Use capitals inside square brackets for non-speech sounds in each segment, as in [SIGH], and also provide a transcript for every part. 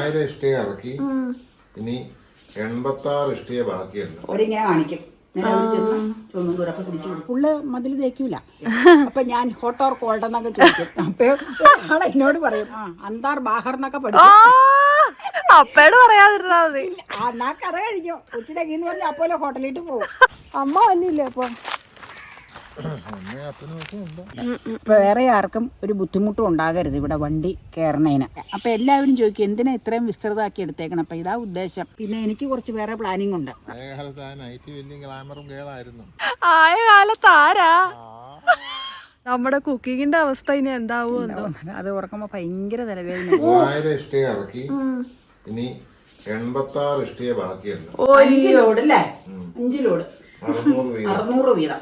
മൂവായിരം ഇഷ്ടിക ഇറക്കി. ഇനി എൺപത്തി ആറ് ഇഷ്ടിക ബാക്കിയുണ്ട്. അവരിങ്ങനെ കാണിക്കും. പുള്ള് മതിൽ തേക്കൂല. അപ്പൊ ഞാൻ ഹോട്ട് ഓർ കോൾഡ് എന്നൊക്കെ ചോദിക്കും. അപ്പൊ എന്നോട് പറയും ആ അന്താർ ബാഹർ എന്നൊക്കെ പഠിക്കും അപ്പയോട് പറയാതിരുന്നാ മതി. ആ എന്നാ കഥ കഴിഞ്ഞു. ഉച്ചയ്ക്ക് എന്ന് അപ്പോലെ ഹോട്ടലിട്ട് പോകും. അമ്മ വന്നില്ലേ അപ്പൊ? വേറെ ആർക്കും ഒരു ബുദ്ധിമുട്ടും ഉണ്ടാകരുത് ഇവിടെ വണ്ടി കയറണേന് അപ്പൊ എല്ലാവരും ചോദിക്കും എന്തിനാ ഇത്രയും വിസ്തൃതമാക്കി എടുത്തേക്കണം? അപ്പൊ ഇതാ ഉദ്ദേശം. പിന്നെ എനിക്ക് കുറച്ച് വേറെ പ്ലാനിങ് ഉണ്ട്. ആയ കാലത്ത് ആരാ? നമ്മുടെ കുക്കിങ്ങിന്റെ അവസ്ഥ ഇനി എന്താവോ എന്തോ? അത് ഓർക്കുമ്പോ ഭയങ്കര തലവേദന. മൂവായിരം ഇഷ്ടിക ഇറക്കി. ഇനി എൺപത്തി ആറ് ഇഷ്ടിക ബാക്കിയുണ്ട്. അഞ്ച് ലോഡ് അല്ലേ അഞ്ച് ലോഡ് അറുന്നൂറ് വീതം. അറുന്നൂറ് വീതം.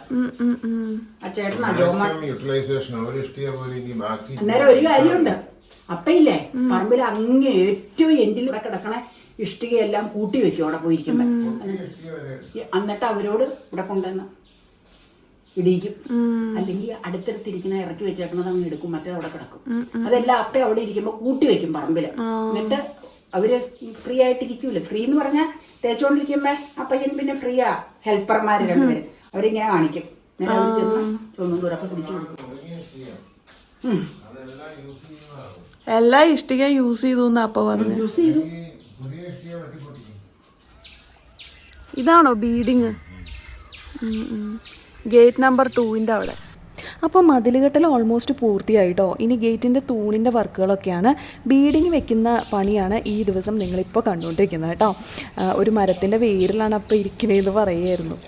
ആ ചേട്ടനാ ജോമ യൂട്ടിലൈസേഷൻ ഒരു ഇഷ്ടിക പോലും ഇനി ബാക്കി അന്നേരം ഒരു കാര്യമുണ്ട്. അപ്പയില്ലേ പറമ്പിൽ അങ്ങ് ഏറ്റവും എൻഡിൽ ഇവിടെ കിടക്കണ ഇഷ്ടികയെല്ലാം കൂട്ടി വെക്കും അവിടെ പോയിരിക്കുമ്പോ. എന്നിട്ട് അവരോട് ഇവിടെ കൊണ്ടുവന്ന് ഇടിയിക്കും. അല്ലെങ്കിൽ അടുത്തടുത്തിരിക്കുന്ന ഇറക്കി വെച്ചേക്കണത് അങ്ങ് എടുക്കും മറ്റേ അവിടെ കിടക്കും. അതെല്ലാം അപ്പ അവിടെ ഇരിക്കുമ്പോ കൂട്ടി വെക്കും പറമ്പിൽ. എന്നിട്ട് അവർ ഫ്രീ ആയിട്ട് ഇരിക്കൂല. ഫ്രീ എന്ന് പറഞ്ഞാൽ തേച്ചോണ്ടിരിക്കുമ്പോ ആ പയ്യൻ പിന്നെ ഫ്രീയാ ഹെൽപ്പർമാര് രണ്ടുപേരും. അവരിങ്ങനെ കാണിക്കും. ദൂരൊക്കെ. എല്ലാ ഇഷ്ടിക യൂസ് ചെയ്തു അപ്പൊ പറഞ്ഞു. യൂസ് ചെയ്തു. ഇതാണോ ബീഡിങ് ഗേറ്റ് നമ്പർ ടൂവിന്റെ അവിടെ. അപ്പോൾ മതിലുകെട്ടൽ ഓൾമോസ്റ്റ് പൂർത്തിയായിട്ടോ? ഇനി ഗേറ്റിന്റെ തൂണിന്റെ വർക്കുകളൊക്കെയാണ് ബീഡിങ് വെക്കുന്ന പണിയാണ് ഈ ദിവസം നിങ്ങളിപ്പോൾ കണ്ടുകൊണ്ടിരിക്കുന്നത് കേട്ടോ. ഒരു മരത്തിന്റെ വേരിലാണ് അപ്പോൾ ഇരിക്കണേന്ന് പറയുമായിരുന്നു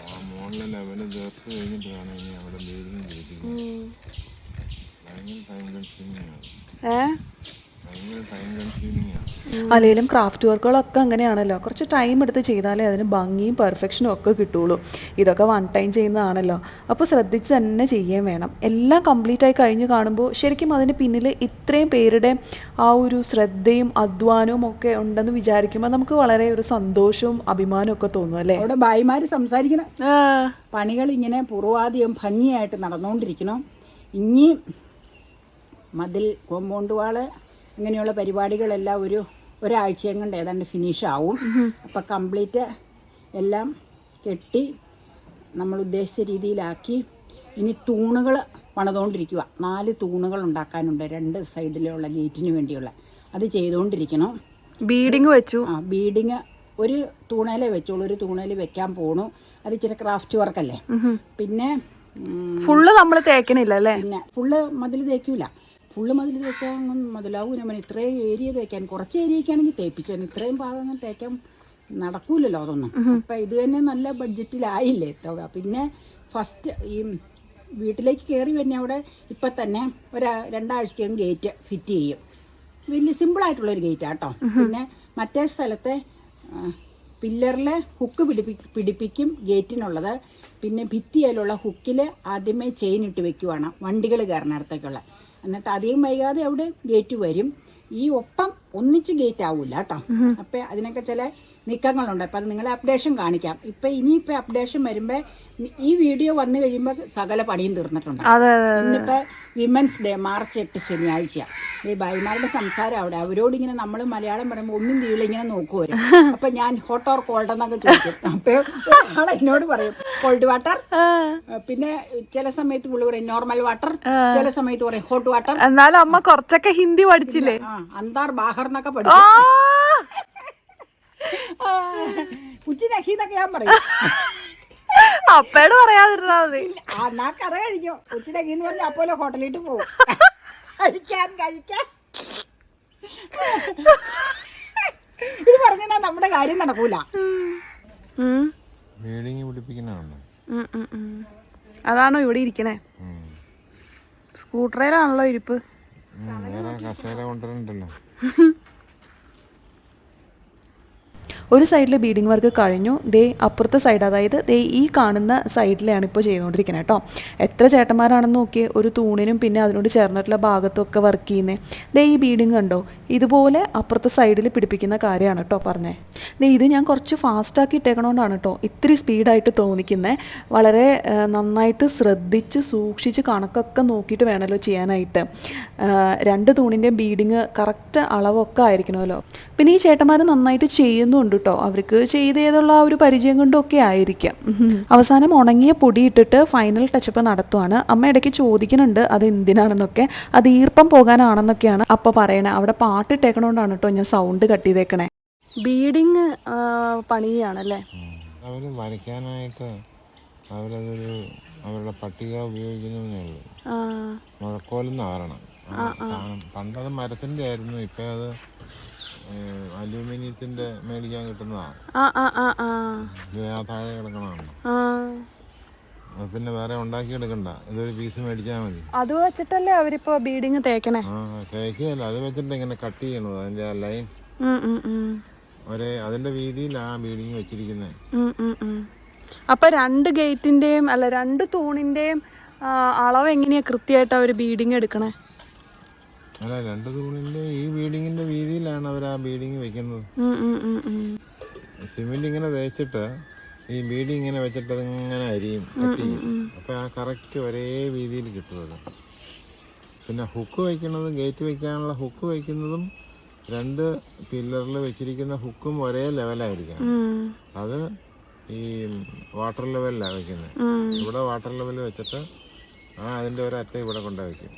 ആ അല്ലെങ്കിലും ക്രാഫ്റ്റ് വർക്കുകളൊക്കെ അങ്ങനെയാണല്ലോ. കുറച്ച് ടൈം എടുത്ത് ചെയ്താലേ അതിന് ഭംഗിയും പെർഫെക്ഷനും ഒക്കെ കിട്ടുള്ളൂ. ഇതൊക്കെ വൺ ടൈം ചെയ്യുന്നതാണല്ലോ. അപ്പോൾ ശ്രദ്ധിച്ച് തന്നെ ചെയ്യുകയും വേണം. എല്ലാം കംപ്ലീറ്റ് ആയി കഴിഞ്ഞ് കാണുമ്പോൾ ശരിക്കും അതിന് പിന്നിൽ ഇത്രയും പേരുടെ ആ ഒരു ശ്രദ്ധയും അധ്വാനവും ഒക്കെ ഉണ്ടെന്ന് വിചാരിക്കുമ്പോൾ നമുക്ക് വളരെ ഒരു സന്തോഷവും അഭിമാനവും ഒക്കെ തോന്നും അല്ലേ? അവിടെ ഭായിമാർ സംസാരിക്കണം. ആ, പണികൾ ഇങ്ങനെ പൂർവാധികം ഭംഗിയായിട്ട് നടന്നുകൊണ്ടിരിക്കണം ഇനി മതിൽ കോമ്പൗണ്ട് വാൾ ഇങ്ങനെയുള്ള പരിപാടികളെല്ലാം ഒരു ഒരാഴ്ചയും കൊണ്ട് ഏതാണ്ട് ഫിനിഷ് ആവും. അപ്പം കംപ്ലീറ്റ് എല്ലാം കെട്ടി നമ്മൾ ഉദ്ദേശിച്ച രീതിയിലാക്കി. ഇനി തൂണുകൾ പണിതുകൊണ്ടിരിക്കുക നാല് തൂണുകൾ ഉണ്ടാക്കാനുണ്ട്. രണ്ട് സൈഡിലുള്ള ഗേറ്റിന് വേണ്ടിയുള്ള. അത് ചെയ്തുകൊണ്ടിരിക്കണം. ബീഡിങ് വെച്ചു. ആ ബീഡിങ് ഒരു തൂണേലെ വെച്ചോളൂ. ഒരു തൂണേൽ വെക്കാൻ പോണു. അത് ഇച്ചിരി ക്രാഫ്റ്റ് വർക്കല്ലേ പിന്നെ ഫുള്ള് നമ്മൾ തേക്കണില്ല അല്ലേ? പിന്നെ ഫുള്ള് മതിൽ തേക്കൂല. ഫുള്ള് മതിൽ തേച്ചാൽ മതിലാവൂ. ഞാൻ ഇത്രയും ഏരിയ തേക്കാൻ കുറച്ച് ഏരിയക്കാണെങ്കിൽ തേപ്പിച്ചാൽ ഇത്രയും ഭാഗങ്ങൾ തേക്കാൻ നടക്കൂലല്ലോ അതൊന്നും. അപ്പം ഇത് തന്നെ നല്ല ബഡ്ജറ്റിലായില്ലേ തുക. പിന്നെ ഫസ്റ്റ് ഈ വീട്ടിലേക്ക് കയറി വരുന്ന അവിടെ ഇപ്പം തന്നെ ഒരു രണ്ടാഴ്ചക്കകം ഗേറ്റ് ഫിറ്റ് ചെയ്യും. വലിയ സിമ്പിളായിട്ടുള്ളൊരു ഗേറ്റാണ് കേട്ടോ പിന്നെ മറ്റേ സ്ഥലത്തെ പില്ലറിൽ ഹുക്ക് പിടിപ്പി പിടിപ്പിക്കും ഗേറ്റിനുള്ളത്. പിന്നെ ഭിത്തിയിലുള്ള ഹുക്കിൽ ആദ്യമേ ചെയിൻ ഇട്ട് വെക്കുവാണ്. വണ്ടികൾ കയറുന്നിടത്തേക്കുള്ള എന്നിട്ട് അധികം വൈകാതെ അവിടെ ഗേറ്റ് വരും. ഈ ഒപ്പം ഒന്നിച്ച് ഗേറ്റ് ആവൂല കേട്ടോ. അപ്പം അതിനൊക്കെ ചില നീക്കങ്ങളുണ്ട്. അപ്പം അത് നിങ്ങളെ അപ്ഡേഷൻ കാണിക്കാം. ഇപ്പം ഇനിയിപ്പോൾ അപ്ഡേഷൻ വരുമ്പോൾ ഈ വീഡിയോ വന്നു കഴിയുമ്പോൾ സകല പണിയും തീർന്നിട്ടുണ്ട്. ഇന്നിപ്പോ വിമൻസ് ഡേ മാർച്ച് എട്ട് ശനിയാഴ്ച. ഈ ഭായിമാരുടെ സംസാരം അവിടെ. അവരോട് ഇങ്ങനെ നമ്മൾ മലയാളം പറയുമ്പോൾ ഒന്നും തീയിൽ ഇങ്ങനെ നോക്കുവരും അപ്പൊ ഞാൻ ഹോട്ട് ഓർ കോൾഡ് എന്നൊക്കെ ചോദിക്കും. അപ്പൊ ആൾ എന്നോട് പറയും കോൾഡ് വാട്ടർ പിന്നെ ചില സമയത്ത് പുള്ളി പറയും നോർമൽ വാട്ടർ ചില സമയത്ത് പറയും ഹോട്ട് വാട്ടർ എന്നാലും അമ്മ കുറച്ചൊക്കെ ഹിന്ദി പഠിച്ചില്ലേ? അന്താർ ബാഹർ എന്നൊക്കെ പഠിച്ചു ഉച്ച ഉച്ചി നഹി എന്നൊക്കെ ഞാൻ പറയും. അപ്പയോട് പറയാതിരുന്നാ മതി. ആ എന്നാ കഥ കഴിഞ്ഞു. ഉച്ചയ്ക്ക് എന്ന് പറഞ്ഞാൽ അപ്പോലെ ഹോട്ടലിട്ട് പോകും. കഴിക്കാൻ കഴിക്കാൻ. ഇത് പറഞ്ഞാ നമ്മുടെ കാര്യം നടക്കൂല. അതാണോ ഇവിടെ ഇരിക്കണേ? സ്കൂട്ടറിലാണല്ലോ ഇരിപ്പ്. കസേര കൊണ്ടുവരണ്ടല്ലോ. [LAUGHS] ഒരു സൈഡിൽ ബീഡിംഗ് വർക്ക് കഴിഞ്ഞു. ദേ അപ്പുറത്തെ സൈഡ് അതായത് ദേ ഈ കാണുന്ന സൈഡിലാണ് ഇപ്പോൾ ചെയ്തുകൊണ്ടിരിക്കുന്നത് കേട്ടോ എത്ര ചേട്ടന്മാരാണെന്ന് നോക്കിയേ. ഒരു തൂണിനും പിന്നെ അതിനോട് ചേർന്നിട്ടുള്ള ഭാഗത്തൊക്കെ വർക്ക് ചെയ്യുന്നത് ദേ ഈ ബീഡിങ് കണ്ടോ? ഇതുപോലെ അപ്പുറത്തെ സൈഡിൽ പിടിപ്പിക്കുന്ന കാര്യമാണ് കേട്ടോ പറഞ്ഞേ. ദേ ഇത് ഞാൻ കുറച്ച് ഫാസ്റ്റാക്കി ഇട്ടേക്കണോണ്ടാണ് കേട്ടോ ഇത്തിരി സ്പീഡായിട്ട് തോന്നിക്കുന്നത് വളരെ നന്നായിട്ട് ശ്രദ്ധിച്ച് സൂക്ഷിച്ച് കണക്കൊക്കെ നോക്കിയിട്ട് വേണമല്ലോ ചെയ്യാനായിട്ട്. രണ്ട് തൂണിന്റെയും ബീഡിങ് കറക്റ്റ് അളവൊക്കെ ആയിരിക്കണമല്ലോ. പിന്നെ ഈ ചേട്ടന്മാർ നന്നായിട്ട് ചെയ്യുന്നുണ്ട് കേട്ടോ. അവർക്ക് ചെയ്തേതുള്ള ചെയ്തുള്ള ആ ഒരു പരിചയം കൊണ്ടൊക്കെ ആയിരിക്കാം. അവസാനം ഉണങ്ങിയ പൊടി ഇട്ടിട്ട് ഫൈനൽ ടച്ചപ്പ് നടത്തുവാണ്. അമ്മ ഇടയ്ക്ക് ചോദിക്കുന്നുണ്ട് അത് എന്തിനാണെന്നൊക്കെ? അത് ഈർപ്പം പോകാനാണെന്നൊക്കെയാണ് അപ്പ പറയണേ. അവിടെ പാട്ട് ഇട്ടേക്കണോണ്ടാണ് കേട്ടോ ഞാൻ സൗണ്ട് കട്ട് ചെയ്തേക്കണേ. ബീഡിങ് പണിയാണല്ലേ അവർ വരയ്ക്കാനായിട്ട് അവരതൊരു അവരുടെ പട്ടിക ഉപയോഗിക്കുന്നേ ഉള്ളൂ. ആ, മുഴക്കോലെന്ന് സാധനം പണ്ടത് മരത്തിന്റെ ആയിരുന്നു ഇപ്പം അത് അലൂമിനിയത്തിന്റെ മേടിക്കാൻ കിട്ടുന്നതാണ് ആ ആ ആ ആ. താഴെ പിന്നെ വേറെ ഉണ്ടാക്കി ഉണ്ടാക്കിയെടുക്കണ്ട ഇതൊരു പീസ് മേടിച്ചാൽ മതി. അത് വെച്ചിട്ടല്ലേ അവരിപ്പോ ബീഡിങ് തേക്കണേ? ആ തേക്കുകയല്ല. അത് വെച്ചിട്ട് ഇങ്ങനെ കട്ട് ചെയ്യണത് അതിന്റെ ആ ലൈൻ. ഒരേ അതിന്റെ വീതിയിൽ ആ ബീഡിങ് വെച്ചിരിക്കുന്നത്. അപ്പൊ രണ്ട് ഗേറ്റിന്റെയും അല്ല രണ്ട് തൂണിന്റെയും അളവ് എങ്ങനെയാ കൃത്യമായിട്ട് അവർ ബീഡിങ് എടുക്കണേ? അല്ല രണ്ട് തൂണിന്റെ ഈ ബീഡിങ്ങിന്റെ വീതിയിലാണ് അവർ ആ ബീഡിങ് വെക്കുന്നത്. സിമെന്റ് ഇങ്ങനെ തേച്ചിട്ട് ഈ ബീഡി ഇങ്ങനെ വെച്ചിട്ട് അതിങ്ങനെ അരിയും കട്ട് ചെയ്യും. അപ്പം ആ കറക്റ്റ് ഒരേ വീതിയിൽ കിട്ടും അത് പിന്നെ ഹുക്ക് വെക്കുന്നതും ഗേറ്റ് വെക്കാനുള്ള ഹുക്ക് വെക്കുന്നതും രണ്ട് പില്ലറിൽ വെച്ചിരിക്കുന്ന ഹുക്കും ഒരേ ലെവലായിരിക്കണം അത് ഈ വാട്ടർ ലെവലിലാണ് വെക്കുന്നത്. ഇവിടെ വാട്ടർ ലെവൽ വെച്ചിട്ട് ആ ഒരു അറ്റ ഇവിടെ കൊണ്ടുവയ്ക്കും.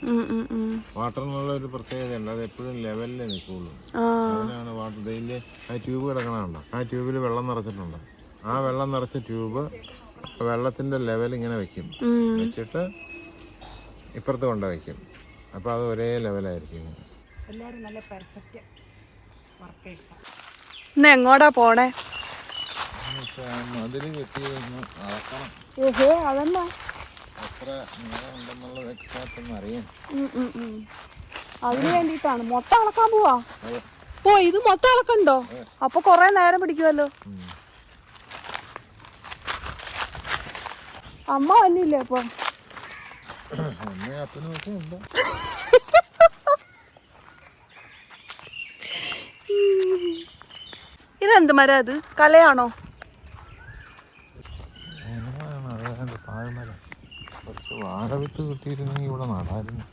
വാട്ടറിനുള്ള ഒരു പ്രത്യേകതയുണ്ട്. അത് എപ്പോഴും ലെവലിലേ നിൽക്കുള്ളൂ ആ. അതിനാണ് വാട്ടർ ഇതിൽ ആ ട്യൂബ് കിടക്കണുണ്ട് ആ ട്യൂബിൽ വെള്ളം നിറച്ചിട്ടുണ്ട്. ആ വെള്ളം നിറച്ച ട്യൂബ് വെള്ളത്തിന്റെ ലെവൽ ഇങ്ങനെ വെക്കും. വെച്ചിട്ട് ഇപ്പുറത്ത് കൊണ്ടുവയ്ക്കും അപ്പൊ അപ്പോൾ അത് ഒരേ ലെവലായിരിക്കും എല്ലാവരും നല്ല പെർഫെക്റ്റ് ഇന്ന് എങ്ങോട്ടാ പോണേ? ഓഹോ അതെന്നാ എത്ര ഉണ്ടെന്നുള്ളത് ഒന്ന് അറിയാം. അതിന് വേണ്ടിട്ടാണ് മൊത്തം അളക്കാൻ പോവാ? ഓ ഇത് മൊത്തം അളക്കണ്ടോ? അപ്പൊ കൊറേ നേരം പിടിക്കുമല്ലോ അമ്മ വന്നില്ലേ അപ്പൊ? ഇതെന്ത് മരം അത്? കലയാണോ? കിട്ടിയിരുന്നെങ്കിൽ ഇവിടെ നടായിരുന്നു.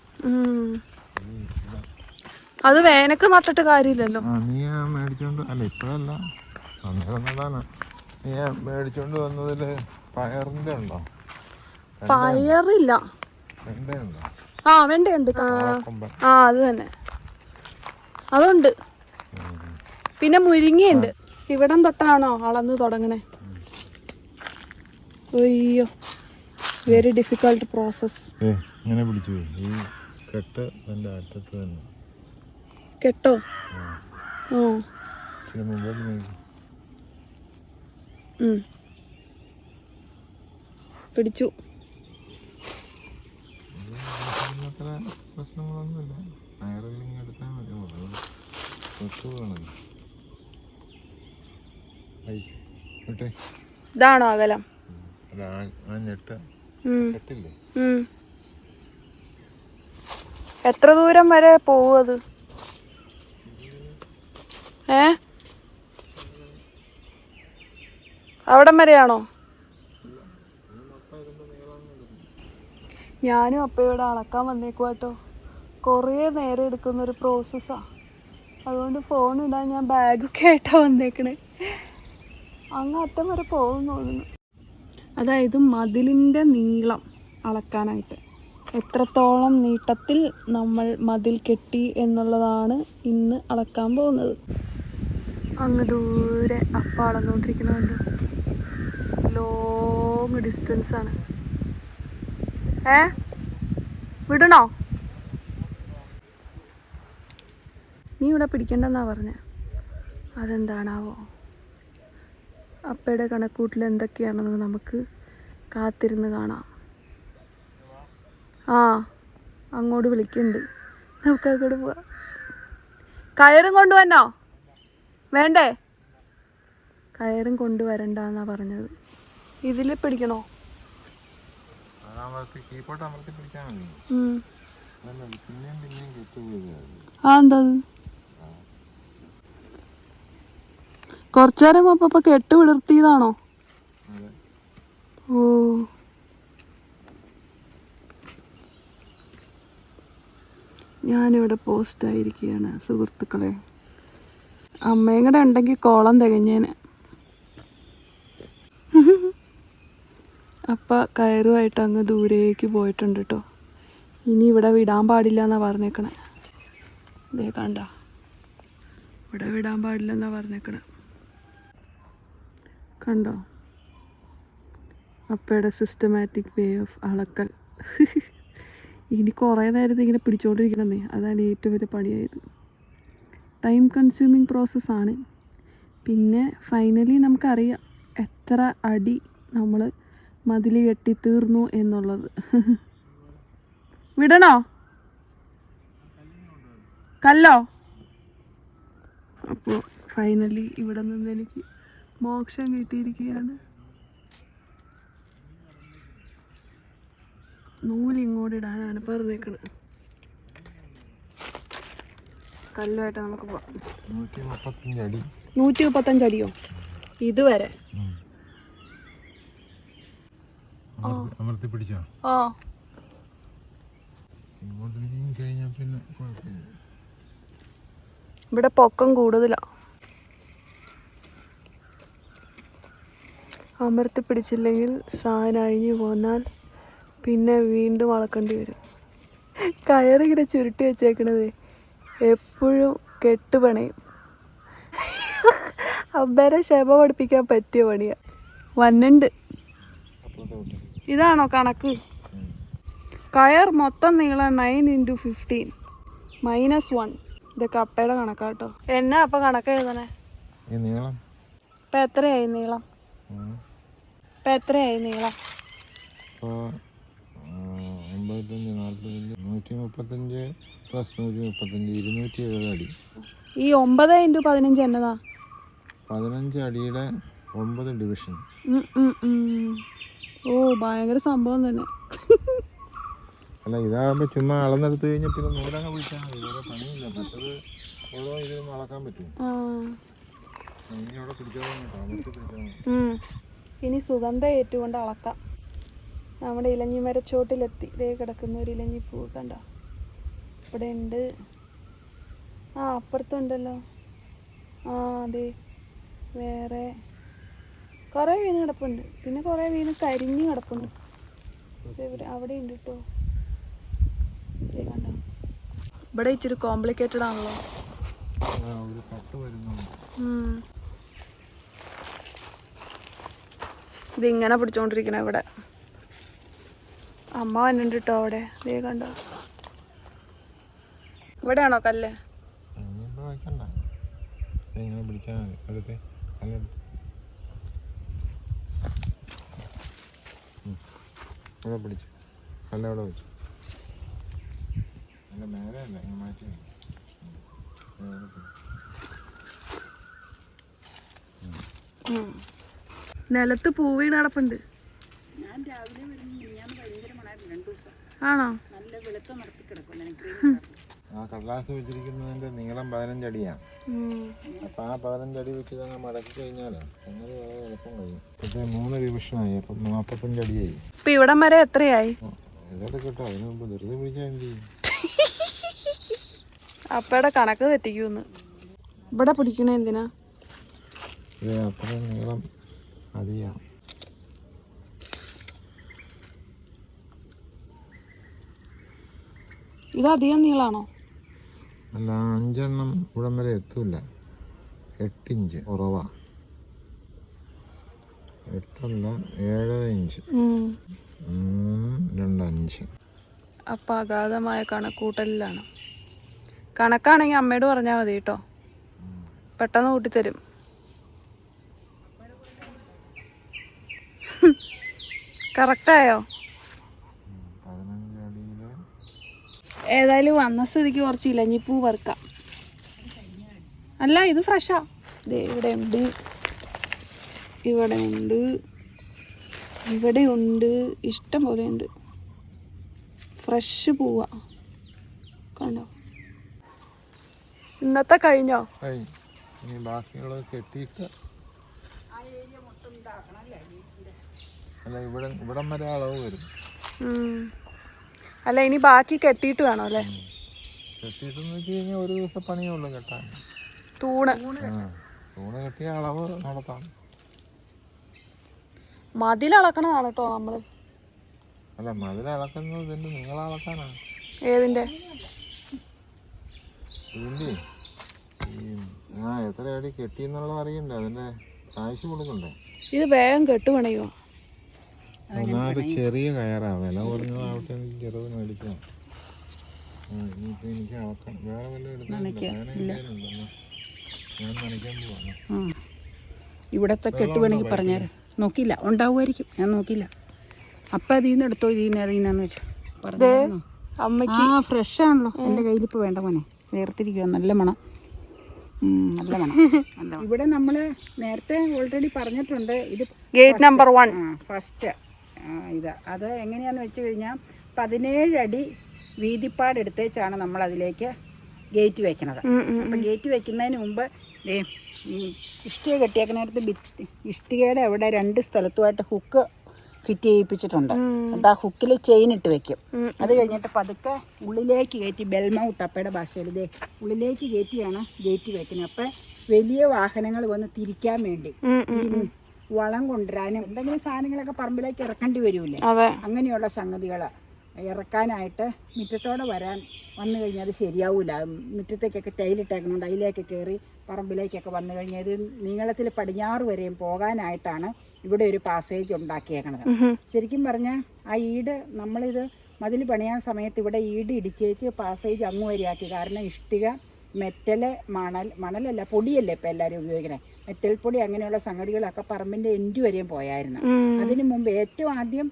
അത് വേനക്ക് നട്ടിട്ട് കാര്യമില്ലല്ലോ. ആ നീ മേടിച്ചോണ്ട് അല്ല ഇപ്പഴല്ല. അന്നേരം നടാനാ. നീ മേടിച്ചോണ്ട് വന്നതിൽ പയറിന്റെ ഉണ്ടോ? പയറില്ല. ആ വെണ്ടയുണ്ട്. ആ അത് തന്നെ. അതുണ്ട്. പിന്നെ മുരിങ്ങയുണ്ട്. ഇവിടം തൊട്ടാണോ അളന്ന് തുടങ്ങണേ? അയ്യോ. വെരി ഡിഫിക്കൾട്ട് പ്രോസസ് ഇങ്ങനെ പിടിച്ചു ഈ കെട്ട് അതിന്റെ അറ്റത്ത് തന്നെ. കെട്ടോ? ഓ മുമ്പോട്ട്. പിടിച്ചു. പ്രശ്നങ്ങളൊന്നുമില്ല. എടുത്താൽ മതി. ഇതാണോ അകലം? ആ- ഞെട്ട്. എത്ര ദൂരം വരെ പോവും അത്? ഏ? അവിടം വരെയാണോ? ഞാനും അപ്പയോട് അളക്കാൻ വന്നേക്കുവാട്ടോ കുറേ നേരം എടുക്കുന്ന ഒരു പ്രോസസ്സാ അതുകൊണ്ട് ഫോൺ ഇടാൻ ഞാൻ ബാഗൊക്കെ ആയിട്ടാ വന്നേക്കണേ. അങ്ങ് അറ്റം വരെ പോകുന്നു തോന്നുന്നു. അതായത് മതിലിന്റെ നീളം അളക്കാനായിട്ട്. എത്രത്തോളം നീട്ടത്തിൽ നമ്മൾ മതിൽ കെട്ടി എന്നുള്ളതാണ് ഇന്ന് അളക്കാൻ പോകുന്നത്. അങ്ങ് ദൂരെ അപ്പ അളന്നുകൊണ്ടിരിക്കുന്നുണ്ട്. ലോങ് ഡിസ്റ്റൻസ് ആണ്. ഏ? വിടണോ? നീ ഇവിടെ പിടിക്കണ്ടെന്നാ പറഞ്ഞ. അതെന്താണാവോ? അപ്പയുടെ കണക്കൂട്ടിൽ എന്തൊക്കെയാണെന്ന് നമുക്ക് കാത്തിരുന്ന് കാണാം. ആ അങ്ങോട്ട് വിളിക്കുന്നുണ്ട് നമുക്ക് അങ്ങോട്ട് പോവാം. കയറും കൊണ്ടുവന്നോ? വേണ്ടേ? കയറും കൊണ്ടുവരണ്ടെന്നാ പറഞ്ഞത്. ഇതിൽ പിടിക്കണോ? ആ കീപ്പോട്ട് അമർത്തി പിടിച്ചാൽ മതി ഉം. അല്ല പിന്നെയും പിന്നെയും കെട്ടുപോയത് ആ എന്താ അത്? ആ കുറച്ചേരം അപ്പൊ കെട്ട് വിടർത്തിയതാണോ? ഓ. ഞാനിവിടെ പോസ്റ്റ് ആയിരിക്കുകയാണ് സുഹൃത്തുക്കളെ. അമ്മയും കൂടെ ഉണ്ടെങ്കിൽ കോളം തികഞ്ഞേന്. അപ്പ കയറുമായിട്ട് അങ്ങ് ദൂരേക്ക് പോയിട്ടുണ്ട് കേട്ടോ ഇനി ഇവിടെ വിടാൻ പാടില്ല എന്നാ പറഞ്ഞേക്കണേ. ദേ കണ്ട. ഇവിടെ വിടാൻ പാടില്ല എന്നാ പറഞ്ഞേക്കണേ. കണ്ടോ? അപ്പയുടെ സിസ്റ്റമാറ്റിക് വേ ഓഫ് അളക്കൽ. ഇനി കുറേ നേരത്തെ ഇങ്ങനെ പിടിച്ചോണ്ടിരിക്കണമെന്നേ അതാണ് ഏറ്റവും വലിയ പണിയായത്. ടൈം കൺസ്യൂമിങ് പ്രോസസ്സാണ് പിന്നെ ഫൈനലി നമുക്കറിയാം എത്ര അടി നമ്മൾ മതിൽ കെട്ടി തീർന്നു എന്നുള്ളത്. വിടണോ? കല്ലോ? അപ്പോൾ ഫൈനലി ഇവിടെ നിന്ന് എനിക്ക് മോക്ഷം കിട്ടിയിരിക്കുകയാണ്. നൂൽ ഇങ്ങോട്ട് ഇടാനാണ് പറഞ്ഞേക്കണത് കല്ലുമായിട്ട് നമുക്ക് പോവാം. നൂറ്റി മുപ്പത്തഞ്ച് അടിയോ ഇതുവരെ ഇവിടെ പിടിച്ചോ ആ ഇങ്ങോട്ട് നീങ്ങി കഴിഞ്ഞാൽ പിന്നെ കുഴപ്പമില്ല ഇവിടെ പൊക്കം കൂടുതലാ അമർത്തി പിടിച്ചില്ലെങ്കിൽ സാധനം അഴിഞ്ഞു പോന്നാൽ പിന്നെ വീണ്ടും വളക്കേണ്ടി വരും. കയറിങ്ങനെ ചുരുട്ടി വെച്ചേക്കണത് എപ്പോഴും കെട്ടുപണയും അബ്ബരെ ക്ഷമ പഠിപ്പിക്കാൻ പറ്റിയ പണിയാ. വന്നുണ്ട്. ഇതാണോ കണക്ക്? കയർ മൊത്തം നീളം nine into fifteen minus one ഇത് കപ്പയുടെ കണക്കാട്ടോ. എന്നാ അപ്പം കണക്ക് എഴുതണേ ഇപ്പൊ നീളം. ഇപ്പം എത്രയായി നീളം. ഇപ്പം എത്രയായി നീളം? ഇപ്പോൾ അമ്പത്തഞ്ച് നാൽപ്പത്തഞ്ച് നൂറ്റി മുപ്പത്തഞ്ച് പ്ലസ് നൂറ്റി മുപ്പത്തഞ്ച് ഇരുന്നൂറ്റി എഴുപത് അടി. ഈ ഒമ്പത് ഇന്റു പതിനഞ്ച് എന്നതാ? പതിനഞ്ച് അടിയുടെ ഒമ്പത് ഡിവിഷൻ. ഓ ഭയങ്കര സംഭവം തന്നെ. അല്ല ഇതാകുമ്പോൾ ചുമ്മാ അളന്നെടുത്ത് കഴിഞ്ഞാൽ പിന്നെ നൂലങ്ങ് വിളിച്ചാൽ മതി. വേറെ പണിയില്ല. മറ്റത് ഓരോ ഇതിലും അളക്കാൻ പറ്റും. ആ. ഇനി അവിടെ ഇനി സുഗന്ധ ഏറ്റുകൊണ്ട് അളക്കാം. നമ്മുടെ ഇലഞ്ഞി മരച്ചോട്ടിലെത്തി ഇതേ കിടക്കുന്ന ഒരു ഇലഞ്ഞി പൂ കണ്ട? ഇവിടെ ഉണ്ട്. ആ അപ്പുറത്തുണ്ടല്ലോ. ആ അതെ വേറെ കുറേ വീണ് കിടപ്പുണ്ട്. പിന്നെ കുറേ വീണ് കരിഞ്ഞ് കിടപ്പുണ്ട്. ഇവിടെ അവിടെ ഉണ്ട് കേട്ടോ കണ്ടോ? ഇവിടെ ഇച്ചിരി കോംപ്ലിക്കേറ്റഡ് ആണല്ലോ ആ, ഒരു കട്ട് വരുന്നുണ്ട് ഉം. ഇതിങ്ങനെ പിടിച്ചോണ്ടിരിക്കണ ഇവിടെ. അമ്മ വന്നിട്ടുണ്ട് കേട്ടോ അവിടെ? ദേ കണ്ടോ? ഇവിടെയാണോ കല്ല്. ഇവിടെ പിടിച്ചു. കല്ലവിടെ വെച്ചു. അല്ല മേലെ അല്ല ഇങ്ങനെ മാറ്റി വെക്ക്. ഉം. പൂ വീണ് നിലത്ത് പൂവീണ് കിടപ്പുണ്ട് ആണോ? [LAUGHS] ആ കടലാസ് വെച്ചിരിക്കുന്നതിന്റെ നീളം പതിനഞ്ചടിയാണ്. അപ്പം ആ പതിനഞ്ചടി വെച്ച് ഇതങ്ങ് മടക്കി കഴിഞ്ഞാലോ? എളുപ്പം കഴിയും. മൂന്ന് ഡിവിഷനായി അപ്പം നാൽപ്പത്തഞ്ചടിയായി ഇപ്പൊ ഇവിടം വരെ എത്രയായി? ഇതൊക്കെ കേട്ടോ അതിനു മുമ്പ് ധൃതി പിടിച്ചാൽ എന്ത് ചെയ്യും? [LAUGHS] അപ്പയുടെ കണക്ക് തെറ്റിക്കൂന്ന്. ഇവിടെ പിടിക്കണ എന്തിനാ? ഇത് അത്രയും നീളം അധികം ഇത് അധികം നീളാണോ? അല്ല അഞ്ചെണ്ണം ഇവിടം വരെ എത്തൂല. എട്ടിഞ്ച് കുറവാ എട്ടല്ല ഏഴര ഇഞ്ച്. മൂന്നും രണ്ടഞ്ച്. അപ്പം അഗാധമായ കണക്കൂട്ടലിലാണ്. കണക്കാണെങ്കിൽ അമ്മയോട് പറഞ്ഞാൽ മതി കേട്ടോ. പെട്ടെന്ന് കൂട്ടിത്തരും. കറക്റ്റായോ? ഏതായാലും വന്ന സ്ഥിതിക്ക് കുറച്ച് ഇലഞ്ഞിപ്പൂ വറുക്കാം. അല്ല ഇത് ഫ്രഷാ. ദേ ഇവിടെ ഉണ്ട്. ഇവിടെ ഉണ്ട്. ഇവിടെ ഉണ്ട്. ഇഷ്ടം പോലെ ഉണ്ട്. ഫ്രഷ് പൂവാ. കണ്ടോ? ഇന്നത്തെ കഴിഞ്ഞോ? ബാക്കിയുള്ളത് കെട്ടിയിട്ട് അല്ല ഇവിടെ ഇവിടം വരെ അളവ് വരും. അല്ല ഇനി ബാക്കി കെട്ടിയിട്ട് വേണോ അല്ലേ? കെട്ടിയിട്ടെന്ന് വെച്ച് കഴിഞ്ഞാൽ ഒരു ദിവസം പണിയേ ഉള്ളൂ കെട്ടാൻ. തൂണ്. കെട്ടിയ അളവ് നടത്താം. മതിൽ അളക്കണതാണ് കേട്ടോ നമ്മൾ. അല്ല മതിൽ അളക്കുന്നത് ഇതിന്റെ നിങ്ങൾ അളക്കാനാണ് ഏതിന്റെ? ആ എത്ര അടി അറിയണ്ടേ? അതിന്റെ കാശ് കൊടുക്കണ്ടേ? ഇത് വേഗം കെട്ടുപണിയോ ഒന്നാമത് ചെറിയ കയറാ. വില കുറഞ്ഞതാവട്ടെ ആവട്ടെ ചെറുത് മേടിക്കാം. ഇനിയിപ്പോൾ എനിക്ക് അളക്കണം. വേറെ വല്ലതും എടുക്കാനുണ്ടോ ഞാൻ നനയ്ക്കാൻ പോവാണ്. ഇവിടത്തെ കെട്ട് വേണമെങ്കിൽ പറഞ്ഞുതരാം നോക്കിയില്ല. ഉണ്ടാവുമായിരിക്കും. ഞാൻ നോക്കിയില്ല. അപ്പം അതിൽ നിന്ന് എടുത്തോ? ഇതിന് പറഞ്ഞു അമ്മയ്ക്ക്. ആ ഫ്രഷ് ആണല്ലോ. എന്റെ കയ്യിൽ ഇപ്പോൾ വേണ്ട മോനെ. വേർതിരിക്കുക മണം. നല്ല മണം. [LAUGHS] നല്ല മണം. ഇവിടെ നമ്മൾ നേരത്തെ ഓൾറെഡി പറഞ്ഞിട്ടുണ്ട്. ഇത് ഗേറ്റ് നമ്പർ വൺ ഫസ്റ്റ് ഇത്. അത് എങ്ങനെയാണെന്ന് വെച്ച് കഴിഞ്ഞാൽ പതിനേഴടി വീതിപ്പാടെടുത്തേച്ചാണ് നമ്മൾ അതിലേക്ക് ഗേറ്റ് വയ്ക്കുന്നത് അപ്പം ഗേറ്റ് വയ്ക്കുന്നതിന് മുമ്പ് ദേ ഈ ഇഷ്ടിക കെട്ടിയേക്കുന്നിടത്ത് ഭിത്തി ഇഷ്ടികയുടെ അവിടെ രണ്ട് സ്ഥലത്തുമായിട്ട് ഹുക്ക് ഫിറ്റ് ചെയ്യിപ്പിച്ചിട്ടുണ്ട്. എന്നിട്ട് ആ ഹുക്കിൽ ചെയിൻ ഇട്ട് വെക്കും. അത് കഴിഞ്ഞിട്ട് പതുക്കെ ഉള്ളിലേക്ക് കയറ്റി ബെൽമൗട്ട് അപ്പയുടെ ഭാഷയിൽ ഇതേ ഉള്ളിലേക്ക് കയറ്റിയാണ് ഗേറ്റ് വെക്കുന്നത്. അപ്പം വലിയ വാഹനങ്ങൾ വന്ന് തിരിക്കാൻ വേണ്ടി. വളം കൊണ്ടുവരാനും എന്തെങ്കിലും സാധനങ്ങളൊക്കെ പറമ്പിലേക്ക് ഇറക്കേണ്ടി വരൂലേ? അങ്ങനെയുള്ള സംഗതികൾ ഇറക്കാനായിട്ട് മുറ്റത്തോടെ വരാൻ വന്നു കഴിഞ്ഞാൽ അത് ശരിയാവൂല. മുറ്റത്തേക്കൊക്കെ തേയിലിട്ടേക്കുന്നുണ്ട് അതിലേക്ക് കയറി പറമ്പിലേക്കൊക്കെ വന്നു കഴിഞ്ഞാൽ ഇത് നീളത്തിൽ പടിഞ്ഞാറ് വരെയും പോകാനായിട്ടാണ് ഇവിടെ ഒരു പാസേജ് ഉണ്ടാക്കിയേക്കണത്. ശരിക്കും പറഞ്ഞാൽ ആ ഈട് നമ്മളിത് മതിൽ പണിയാൻ സമയത്ത് ഇവിടെ ഈട് ഇടിച്ചേച്ച് പാസേജ് അങ്ങ് വരെയാക്കി. കാരണം ഇഷ്ടിക മെറ്റൽ മണൽ മണലല്ല പൊടിയല്ലേ ഇപ്പം എല്ലാവരും ഉപയോഗിക്കണേ? മെറ്റൽ പൊടി അങ്ങനെയുള്ള സംഗതികളൊക്കെ പറമ്പിന്റെ എൻഡ് വരെയും പോയായിരുന്നു. അതിനു മുമ്പ് ഏറ്റവും ആദ്യം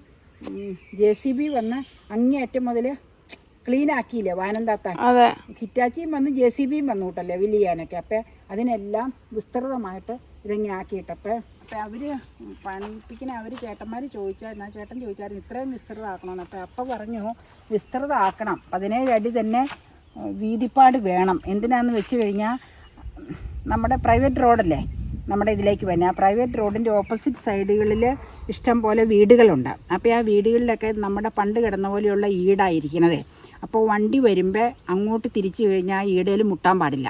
ജെ സി ബി വന്ന് അങ്ങേയറ്റം മുതൽ ക്ലീൻ ആക്കിയില്ലേ വാനന്താത്താൻ അതെ. ഹിറ്റാച്ചിയും വന്ന് ജെ സി ബിയും വന്നു കൂട്ടല്ലേ ലെവൽ ചെയ്യാനൊക്കെ അപ്പം അതിനെല്ലാം വിസ്തൃതമായിട്ട് ഇതങ്ങി ആക്കിയിട്ട്. അപ്പം അവർ അവർ പണിപ്പിക്കുന്ന അവർ ചേട്ടന്മാർ ചോദിച്ചായിരുന്നു ആ ചേട്ടൻ ചോദിച്ചായിരുന്നു ഇത്രയും വിസ്തൃതമാക്കണമെന്ന്. അപ്പം അപ്പം പറഞ്ഞു വിസ്തൃതമാക്കണം. പതിനേഴ് അടി തന്നെ വീതിപ്പാട് വേണം. എന്തിനാന്ന് വെച്ച് കഴിഞ്ഞാൽ നമ്മുടെ പ്രൈവറ്റ് റോഡല്ലേ? നമ്മുടെ ഇതിലേക്ക് വരുന്നത് ആ പ്രൈവറ്റ് റോഡിന്റെ ഓപ്പോസിറ്റ് സൈഡുകളിൽ ഇഷ്ടം പോലെ വീടുകളുണ്ട്. അപ്പോൾ ആ വീടുകളിലൊക്കെ നമ്മുടെ പണ്ട് കിടന്ന പോലെയുള്ള ഈടായിരിക്കണതേ. അപ്പോൾ വണ്ടി വരുമ്പോൾ അങ്ങോട്ട് തിരിച്ചു കഴിഞ്ഞാൽ ഈടയിൽ മുട്ടാൻ പാടില്ല.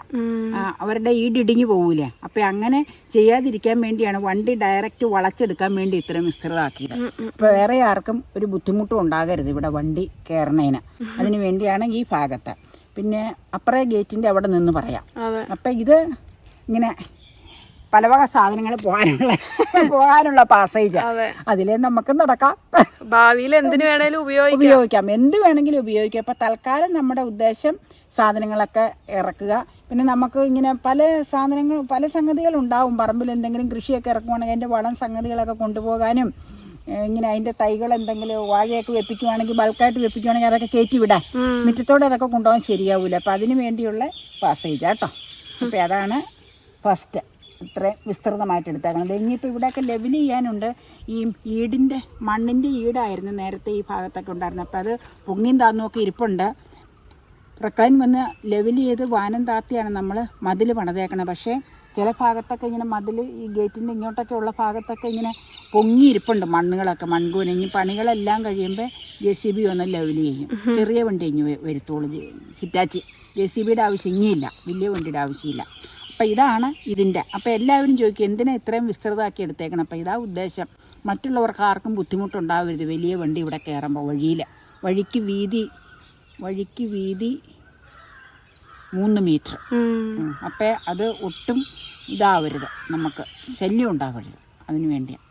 അവരുടെ ഈട് ഇടുങ്ങി പോകൂലേ അപ്പോൾ അങ്ങനെ ചെയ്യാതിരിക്കാൻ വേണ്ടിയാണ് വണ്ടി ഡയറക്റ്റ് വളച്ചെടുക്കാൻ വേണ്ടി ഇത്രയും വിസ്തൃതമാക്കിയത്. അപ്പോൾ വേറെ ആർക്കും ഒരു ബുദ്ധിമുട്ടും ഉണ്ടാകരുത് ഇവിടെ വണ്ടി കയറണേന് അതിന് വേണ്ടിയാണ് ഈ ഭാഗത്ത്. പിന്നെ അപ്പറേ ഗേറ്റിന്റെ അവിടെ നിന്ന് പറയാം. അപ്പം ഇത് ഇങ്ങനെ പല വക സാധനങ്ങൾ പോകാനുള്ള [LAUGHS] പോകാനുള്ള പാസേജ് അതിലെ നമുക്ക് നടക്കാം. ഭാവിയിൽ എന്തിനു വേണേലും ഉപയോഗിക്കാം. ഉപയോഗിക്കാം. എന്ത് വേണമെങ്കിലും ഉപയോഗിക്കാം. ഇപ്പൊ തൽക്കാലം നമ്മുടെ ഉദ്ദേശം സാധനങ്ങളൊക്കെ ഇറക്കുക. പിന്നെ നമുക്ക് ഇങ്ങനെ പല സാധനങ്ങൾ പല സംഗതികൾ ഉണ്ടാവും. പറമ്പിൽ എന്തെങ്കിലും കൃഷിയൊക്കെ ഇറക്കുവാണെങ്കിൽ അതിന്റെ വളം സംഗതികളൊക്കെ കൊണ്ടുപോകാനും ഇങ്ങനെ അതിന്റെ തൈകൾ എന്തെങ്കിലും വാഴയൊക്കെ വെപ്പിക്കുവാണെങ്കിൽ ബൾക്കായിട്ട് വെപ്പിക്കുവാണെങ്കിൽ അതൊക്കെ കയറ്റി വിടാം മുറ്റത്തോടെ അതൊക്കെ കൊണ്ടുപോകാൻ ശരിയാവില്ല അപ്പം അതിന് വേണ്ടിയുള്ള പാസേജ് കേട്ടോ അപ്പോൾ അതാണ് ഫസ്റ്റ് ഇത്രയും വിസ്തൃതമായിട്ട് എടുത്തേക്കുന്നത് ഇനിയിപ്പോൾ ഇവിടെയൊക്കെ ലെവൽ ചെയ്യാനുണ്ട്. ഈ ഈടിന്റെ മണ്ണിന്റെ ഈടായിരുന്നു നേരത്തെ ഈ ഭാഗത്തൊക്കെ ഉണ്ടായിരുന്നത്. അപ്പോൾ അത് പൊങ്ങിയും താന്നുമൊക്കെ ഇരിപ്പുണ്ട്. റെക്ലൈൻ വന്ന് ലെവൽ ചെയ്ത് വാനം താത്തിയാണ് നമ്മൾ മതിൽ പണിതേക്കണത്. പക്ഷേ ചില ഭാഗത്തൊക്കെ ഇങ്ങനെ മതിൽ ഈ ഗേറ്റിന്റെ ഇങ്ങോട്ടൊക്കെ ഉള്ള ഭാഗത്തൊക്കെ ഇങ്ങനെ പൊങ്ങിയിരിപ്പുണ്ട് മണ്ണുകളൊക്കെ. മൺകൂന. ഇനി പണികളെല്ലാം കഴിയുമ്പോൾ ജെ സി ബി ഒന്ന് ലെവൽ ചെയ്യും. ചെറിയ വണ്ടി ഇനി വരുത്തോളൂ ഹിറ്റാച്ചി. ജെ സി ബിയുടെ ആവശ്യം ഇനിയില്ല. വലിയ വണ്ടിയുടെ ആവശ്യമില്ല. അപ്പം ഇതാണ് ഇതിന്റെ. അപ്പോൾ എല്ലാവരും ചോദിക്കും എന്തിനാ ഇത്രയും വിസ്തൃതമാക്കി എടുത്തേക്കണം? അപ്പോൾ ഇതാ ഉദ്ദേശം. മറ്റുള്ളവർക്ക് ആർക്കും ബുദ്ധിമുട്ടുണ്ടാവരുത് വലിയ വണ്ടി ഇവിടെ കയറുമ്പോൾ വഴിയിൽ വഴിക്ക് വീതി വഴിക്ക് വീതി മൂന്ന് മീറ്റർ. അപ്പോൾ അത് ഒട്ടും ഇതാവരുത് നമുക്ക്. ശല്യം ഉണ്ടാവരുത് അതിന് വേണ്ടിയാണ്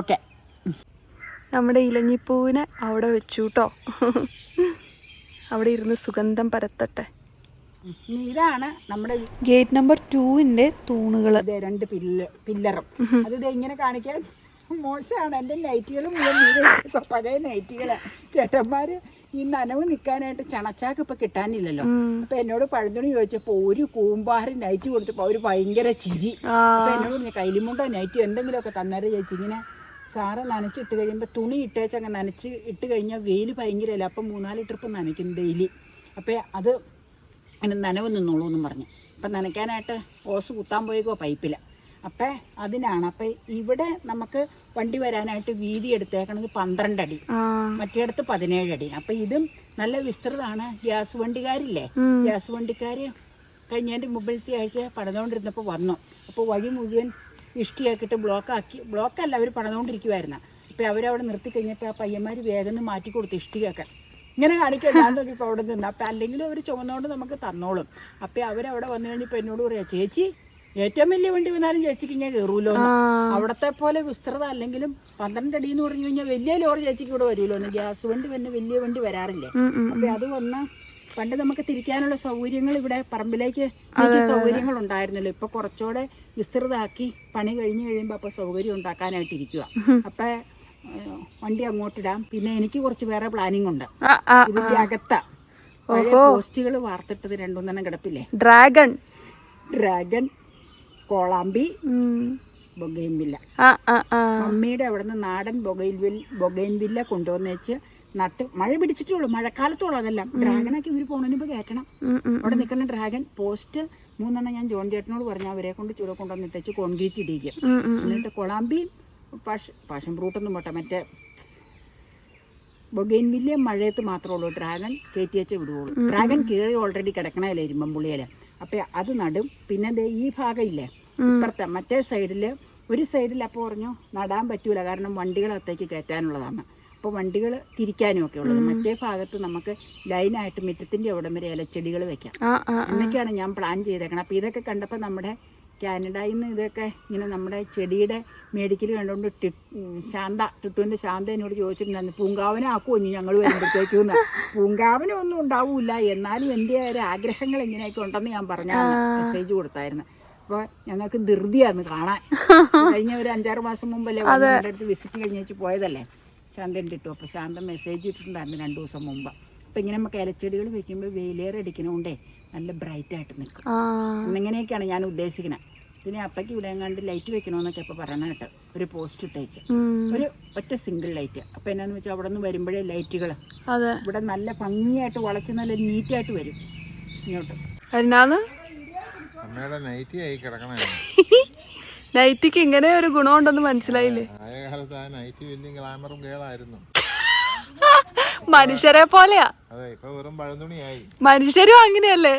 ഓക്കെ. നമ്മുടെ ഇലഞ്ഞിപ്പൂവിനെ അവിടെ വെച്ചു കേട്ടോ അവിടെ ഇരുന്ന് സുഗന്ധം പരത്തട്ടെ. ഇതാണ് നമ്മുടെ ഗേറ്റ് നമ്പർ ടൂവിന്റെ തൂണുകൾ രണ്ട് പില്ല പില്ലറും. അത് ഇത് ഇങ്ങനെ കാണിക്കാൻ മോശമാണ്. എന്റെ നൈറ്റികൾ മുഴുവൻ പഴയ നൈറ്റികൾ ചേട്ടന്മാര് ഈ നനവ് നിൽക്കാനായിട്ട് ചണച്ചാക്ക് ഇപ്പൊ കിട്ടാനില്ലല്ലോ. അപ്പൊ എന്നോട് പഴന്തുണി ചോദിച്ചപ്പോ ഒരു കൂമ്പാറ് നൈറ്റ് കൊടുത്തപ്പോ അവർ ഭയങ്കര ചിരി. അപ്പം എന്നോട് പറഞ്ഞു കൈലിമുണ്ടോ നൈറ്റ് എന്തെങ്കിലുമൊക്കെ തന്നേരം ചേച്ചി. ഇങ്ങനെ സാറ് നനച്ചിട്ട് കഴിയുമ്പോൾ തുണി ഇട്ടേച്ചങ്ങ് നനച്ച് ഇട്ട് കഴിഞ്ഞാൽ വെയിൽ ഭയങ്കരമല്ല അപ്പം മൂന്നാൽ ട്രിപ്പ് നനയ്ക്കും ഡെയിലി അപ്പം അത് അങ്ങനെ നനവ് നിന്നോളൂ എന്നും പറഞ്ഞു. അപ്പം നനയ്ക്കാനായിട്ട് ഓസ് കുത്താൻ പോയിക്കോ പൈപ്പിൽ അപ്പം അതിനാണ്. അപ്പം ഇവിടെ നമുക്ക് വണ്ടി വരാനായിട്ട് വീതി എടുത്തേക്കണത് പന്ത്രണ്ട് അടി മറ്റേടത്ത് പതിനേഴ് അടി അപ്പം ഇതും നല്ല വിസ്തൃതമാണ്. ഗ്യാസ് വണ്ടിക്കാരില്ലേ? ഗ്യാസ് വണ്ടിക്കാർ കഴിഞ്ഞതിന്റെ മുമ്പിലത്തെ ആഴ്ച പണിതുകൊണ്ടിരുന്നപ്പോൾ വന്നു. അപ്പോൾ വഴി മുഴുവൻ ഇഷ്ടിയാക്കിയിട്ട് ബ്ലോക്കാക്കി. ബ്ലോക്കല്ല അവർ പണിതുകൊണ്ടിരിക്കുമായിരുന്നു അപ്പോൾ അവരവിടെ നിർത്തി കഴിഞ്ഞപ്പോൾ ആ പയ്യന്മാർ വേഗം മാറ്റി കൊടുത്തു ഇഷ്ടികയൊക്കെ ഇങ്ങനെ നോക്കിയപ്പോൾ അവിടെ നിന്ന്. അപ്പം അല്ലെങ്കിലും അവർ ചുമന്നുകൊണ്ട് നമുക്ക് തന്നോളും. അപ്പം അവരവിടെ വന്നു കഴിഞ്ഞപ്പോൾ എന്നോട് പറയാം ചേച്ചി ഏറ്റവും വലിയ വണ്ടി വന്നാലും ചേച്ചിക്ക് ഇങ്ങനെ കയറൂലോ അവിടത്തെ പോലെ വിസ്തൃത അല്ലെങ്കിലും പന്ത്രണ്ട് അടി എന്ന് പറഞ്ഞു കഴിഞ്ഞാൽ വലിയ ലോറി ചേച്ചിക്ക് ഇവിടെ വരുമല്ലോ ഗ്യാസ് വണ്ടി വന്ന് വലിയ വണ്ടി വരാറില്ലേ? അപ്പൊ അത് വന്ന പണ്ട് നമുക്ക് തിരിക്കാനുള്ള സൗകര്യങ്ങൾ ഇവിടെ പറമ്പിലേക്ക് സൗകര്യങ്ങൾ ഉണ്ടായിരുന്നല്ലോ. ഇപ്പൊ കുറച്ചുകൂടെ വിസ്തൃതമാക്കി പണി കഴിഞ്ഞു കഴിയുമ്പോൾ അപ്പൊ സൗകര്യം ഉണ്ടാക്കാനായിട്ടിരിക്കുക അപ്പൊ വണ്ടി അങ്ങോട്ടിടാം പിന്നെ എനിക്ക് കുറച്ച് വേറെ പ്ലാനിങ് ഉണ്ട്. ഇതിന്റെ അകത്ത. പോസ്റ്റുകൾ വാർത്തിട്ടത് രണ്ടുമൂന്നെണ്ണം കിടപ്പില്ലേ? ഡ്രാഗൺ ഡ്രാഗൺ കോളാമ്പി. ബൊഗൈൻവില്ല മമ്മിയുടെ അവിടെ നിന്ന് നാടൻ ബൊഗൈൻവിൽ ബൊഗൈൻവില്ല കൊണ്ടുവന്നേച്ച് നട്ട് മഴ പിടിച്ചിട്ടുള്ളൂ. മഴക്കാലത്തോളം അതെല്ലാം. ഡ്രാഗനൊക്കെ ഇവർ പോണതിന് മുമ്പ് ഉം. അവിടെ നിൽക്കുന്ന ഡ്രാഗൺ പോസ്റ്റ് മൂന്നെണ്ണം ഞാൻ ജോൺ ചേട്ടനോട് പറഞ്ഞു. അവരെ കൊണ്ട് ചൂടെ കൊണ്ടുവന്നിട്ടേച്ച് കോൺക്രീറ്റ് ഇടിക്കും ഉം, ഉം. എന്നിട്ട് കൊളാമ്പി പാഷ പാഷൻ ഫ്രൂട്ടൊന്നും പോട്ടെ മറ്റേ ബൊഗൈൻ ബൊഗൈൻവില്ലെ മഴയത്ത് മാത്രമേ ഉള്ളൂ. ഡ്രാഗൺ കയറ്റി വെച്ച് വിടുകയുള്ളൂ ഡ്രാഗൺ കീറി ഓൾറെഡി കിടക്കണല്ലേ പുള്ളിയല്ലേ അപ്പം അത് നടും. പിന്നെ ദേ ഈ ഭാഗം ഇല്ലേ ഇപ്പുറത്തെ മറ്റേ സൈഡിൽ ഒരു സൈഡിൽ അപ്പോൾ പറഞ്ഞു നടാൻ പറ്റൂല കാരണം വണ്ടികളത്തേക്ക് കയറ്റാനുള്ളതാണ്. അപ്പോൾ വണ്ടികൾ തിരിക്കാനും ഒക്കെ ഉള്ളത്. മറ്റേ ഭാഗത്ത് നമുക്ക് ലൈനായിട്ട് മുറ്റത്തിന്റെ അവിടം വരെ ഇലച്ചെടികൾ വെക്കാം. എന്നൊക്കെയാണ് ഞാൻ പ്ലാൻ ചെയ്തേക്കണം അപ്പോൾ ഇതൊക്കെ കണ്ടപ്പോൾ നമ്മുടെ കാനഡയിൽ നിന്ന് ഇതൊക്കെ ഇങ്ങനെ നമ്മുടെ ചെടിയുടെ മേടിക്കൽ കണ്ടുകൊണ്ട് ടി ശാന്ത ടിട്ടുവിന്റെ ശാന്ത എന്നോട് ചോദിച്ചിട്ടുണ്ടായിരുന്നു പൂങ്കാവനാക്കുമോ ഇനി ഞങ്ങൾ വരുമ്പോഴത്തേക്കും? പൂങ്കാവനൊന്നും ഉണ്ടാവില്ല. എന്നാലും എന്റെ ഒരു ആഗ്രഹങ്ങൾ ഇങ്ങനെയൊക്കെ ഉണ്ടെന്ന് ഞാൻ പറഞ്ഞ മെസ്സേജ് കൊടുത്തായിരുന്നു. അപ്പോൾ ഞങ്ങൾക്ക് ധൃതിയായിരുന്നു കാണാൻ. [LAUGHS] കഴിഞ്ഞ ഒരു അഞ്ചാറ് മാസം മുമ്പല്ലേ അടുത്ത് വിസിറ്റ് കഴിഞ്ഞ് വെച്ച് പോയതല്ലേ? ശാന്തൻ ഇട്ടു അപ്പോൾ ശാന്തൻ മെസ്സേജ് ഇട്ടിട്ടുണ്ടായിരുന്നു രണ്ട് ദിവസം മുമ്പ്. അപ്പോൾ ഇങ്ങനെ നമുക്ക് ഇലച്ചെടികൾ വെക്കുമ്പോൾ വെയിലേറെ അടിക്കണോണ്ടേ നല്ല ബ്രൈറ്റായിട്ട് നിൽക്കും അങ്ങനെയൊക്കെയാണ് എന്നിങ്ങനെയൊക്കെയാണ് ഞാൻ ഉദ്ദേശിക്കുന്നത് പിന്നെ അപ്പയ്ക്ക് ഇവിടെ കണ്ട് ലൈറ്റ് വെക്കണമെന്നൊക്കെ അപ്പം പറയണ കേട്ടോ. ഒരു പോസ്റ്റ് ഇട്ടേച്ച്. ഒരു ഒറ്റ സിംഗിൾ ലൈറ്റ് അപ്പം എന്നാന്ന് വെച്ചാൽ അവിടെ നിന്ന് വരുമ്പോഴേ ലൈറ്റുകൾ അതെ. ഇവിടെ നല്ല ഭംഗിയായിട്ട് വളച്ച് നല്ല നീറ്റായിട്ട് വരും. ഇങ്ങോട്ട്. എന്നാന്ന് അമ്മയുടെ നൈറ്റി ആയി കിടക്കണേ. നൈറ്റിക്ക് ഇങ്ങനെ ഒരു ഗുണമുണ്ടെന്ന് മനസ്സിലായില്ലേ? മനുഷ്യരെ പോലെയാ. മനുഷ്യരും അങ്ങനെയല്ലേ?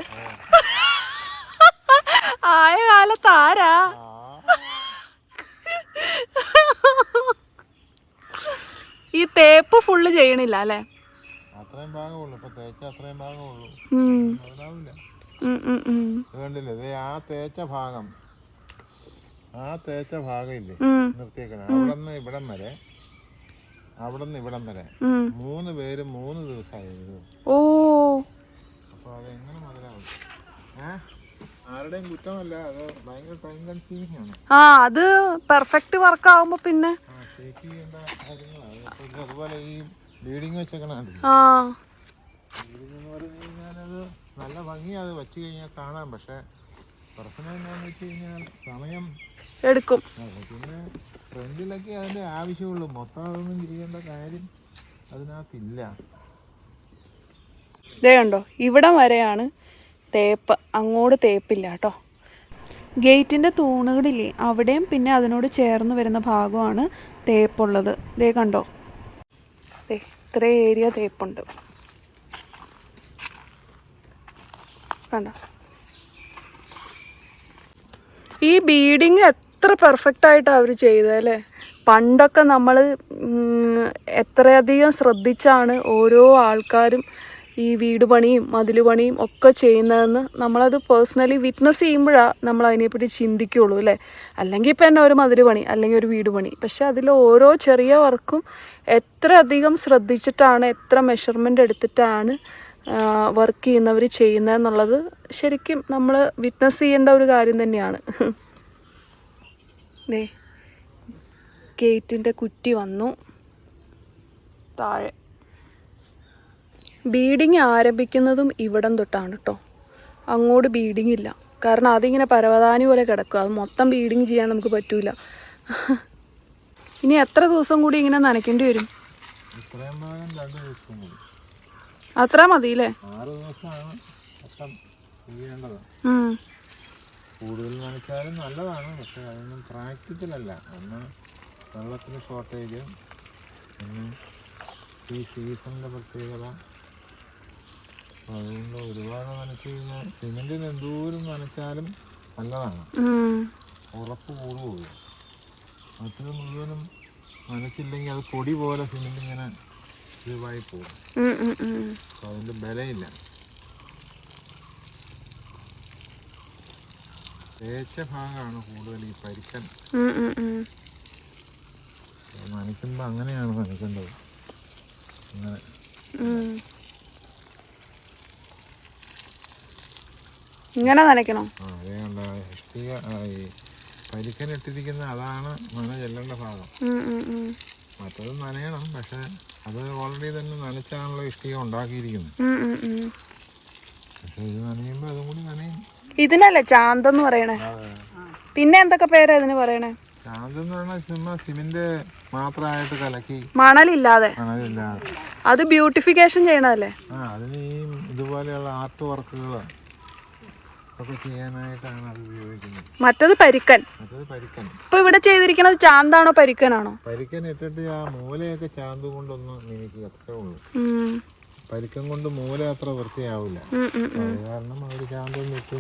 ആയ കാലത്ത് ആരാ? ഈ തേപ്പ് ഫുള്ള് ചെയ്യണില്ല അല്ലേ? അത്രയും ഭാഗമുള്ളൂ. ഇപ്പൊ തേച്ച അത്രയും ഭാഗമുള്ളൂ. കണ്ടില്ലേ? ദേ ആ തേച്ച ഭാഗം. ആ തേച്ച ഭാഗം ഇല്ലേ ഉം, നിർത്തിയേക്കണം. അവിടെ നിന്ന് ഇവിടം വരെ അവിടെ നിന്ന് ഇവിടം വരെ മൂന്ന് പേര് മൂന്ന് ദിവസമായി ഓ. അപ്പൊ മുതലാവും? ആ അത് പെർഫെക്റ്റ് വർക്ക് ആവുമ്പോ പിന്നെ. അതുപോലെ ഈ ബ്ലീഡിങ് വെച്ചേക്കണ ആ. ബ്ലീഡിങ് എന്ന് പറഞ്ഞു കഴിഞ്ഞാൽ അത് നല്ല ഭംഗിയാണ് അത് വെച്ച് കഴിഞ്ഞാൽ കാണാം. പക്ഷെ പ്രശ്നം എന്താണെന്ന് വെച്ച് കഴിഞ്ഞാൽ സമയം എടുക്കും. പിന്നെ ഫ്രണ്ടിലൊക്കെ അതിന്റെ ആവശ്യമുള്ളൂ. മൊത്തം അതൊന്നും ചെയ്യേണ്ട കാര്യം അതിനകത്തില്ല. ഇതേ കണ്ടോ ഇവിടം വരെയാണ് തേപ്പ് അങ്ങോട്ട് തേപ്പില്ല കേട്ടോ. ഗേറ്റിന്റെ തൂണുകളില്ലേ അവിടെയും പിന്നെ അതിനോട് ചേർന്ന് വരുന്ന ഭാഗമാണ് തേപ്പുള്ളത്. ദേ കണ്ടോ? ഇത്ര ഏരിയ തേപ്പുണ്ട്. കണ്ടോ? ഈ ബീഡിങ് എത്ര പെർഫെക്റ്റ് ആയിട്ടാണ് അവർ ചെയ്തതല്ലേ പണ്ടൊക്കെ നമ്മൾ എത്രയധികം ശ്രദ്ധിച്ചാണ് ഓരോ ആൾക്കാരും ഈ വീട് പണിയും മതിൽ പണിയും ഒക്കെ ചെയ്യുന്നതെന്ന് നമ്മളത് പേഴ്സണലി വിറ്റ്നസ് ചെയ്യുമ്പോഴാണ് നമ്മൾ അതിനെപ്പറ്റി ചിന്തിക്കുകയുള്ളൂ അല്ലേ? അല്ലെങ്കിൽ ഇപ്പം തന്നെ ഒരു മതിൽ പണി അല്ലെങ്കിൽ ഒരു വീട് പണി. പക്ഷേ അതിൽ ഓരോ ചെറിയ വർക്കും എത്ര അധികം ശ്രദ്ധിച്ചിട്ടാണ് എത്ര മെഷർമെന്റ് എടുത്തിട്ടാണ് വർക്ക് ചെയ്യുന്നവർ ചെയ്യുന്നതെന്നുള്ളത് ശരിക്കും നമ്മൾ വിറ്റ്നസ് ചെയ്യേണ്ട ഒരു കാര്യം തന്നെയാണ്. ഗേറ്റിന്റെ കുറ്റി വന്നു. താഴെ. ബീഡിങ് ആരംഭിക്കുന്നതും ഇവിടം തൊട്ടാണ് കേട്ടോ അങ്ങോട്ട് ബീഡിങ് ഇല്ല. കാരണം അതിങ്ങനെ പരവതാനി പോലെ കിടക്കും. അത് മൊത്തം ബീഡിങ് ചെയ്യാൻ നമുക്ക് പറ്റൂല. ഇനി എത്ര ദിവസം കൂടി ഇങ്ങനെ നനയ്ക്കേണ്ടി വരും? അത്ര മതി അല്ലേ. കൂടുതൽ നനച്ചാലും നല്ലതാണ്. പക്ഷെ അതൊന്നും പ്രാക്ടിക്കലല്ല. ഒന്ന് വെള്ളത്തിന് ഷോർട്ടേജ് ഈ സീസണിന്റെ പ്രത്യേകത അതുകൊണ്ട് ഒരുപാട് നനച്ചു കഴിഞ്ഞാൽ സിമെന്റിന് എന്തോരം നനച്ചാലും നല്ലതാണ്. ഉറപ്പ് കൂടുകയുള്ളൂ മറ്റത് മുഴുവനും നനച്ചില്ലെങ്കിൽ അത് പൊടി പോലെ സിമെന്റ് ഇങ്ങനെ ഇതുവായി പോകും. അതിന്റെ ബലയില്ല തേച്ച ഭാഗമാണ് കൂടുതൽ ഈ പരിക്കൻ. നനയ്ക്കുമ്പോ. നനയ്ക്കുമ്പോൾ അങ്ങനെയാണ് നനയ്ക്കേണ്ടത്. അങ്ങനെ ഇങ്ങനെ നനയ്ക്കണോ? ആ അതേ കണ്ട ഇഷ്ടിക ആ, ഈ പരിക്കൻ ഇട്ടിരിക്കുന്ന അതാണ് നന ചെല്ലേണ്ട ഭാഗം. ഉം, ഉം, ഉം. മറ്റത് നനയണം പക്ഷെ അത് ഓൾറെഡി തന്നെ നനച്ചാണല്ലോ ഇഷ്ടിക ഉണ്ടാക്കിയിരിക്കുന്നത്. ഉം, ഉം, ഉം. പക്ഷെ ഇത് നനയുമ്പോൾ അതും കൂടി നനയും. ഇതിനല്ലേ ചാന്തെന്ന് പറയണേ? പിന്നെ എന്തൊക്കെ പേരാ ഇതിന് പറയണേ? ചാന്തെന്ന് പറഞ്ഞാൽ ചുമ്മാ സിമെന്റ് മാത്രമായിട്ട് കലക്കി മണലില്ലാതെ. മണലില്ല അത് ബ്യൂട്ടിഫിക്കേഷൻ ചെയ്യണല്ലേ ആ അതിന് ഈ ഇതുപോലെയുള്ള ആർട്ട് വർക്കുകൾ ഒക്കെ ചെയ്യാനായിട്ടാണ് അത് ഉപയോഗിക്കുന്നത്. മറ്റത് പരിക്കൻ. മറ്റത് പരിക്കൻ. ഇപ്പൊ ഇവിടെ ചെയ്തിരിക്കുന്നത് ചാന്താണോ പരിക്കനാണോ? പരിക്കൻ ഇട്ടിട്ട് ആ മൂലയൊക്കെ ചാന്ത് കൊണ്ടൊന്ന് മിനിക്കുക അത്രേ ഉള്ളൂ. പരിക്കൻ കൊണ്ട് മൂല അത്ര വൃത്തിയാവില്ല. അത് കാരണം അവർ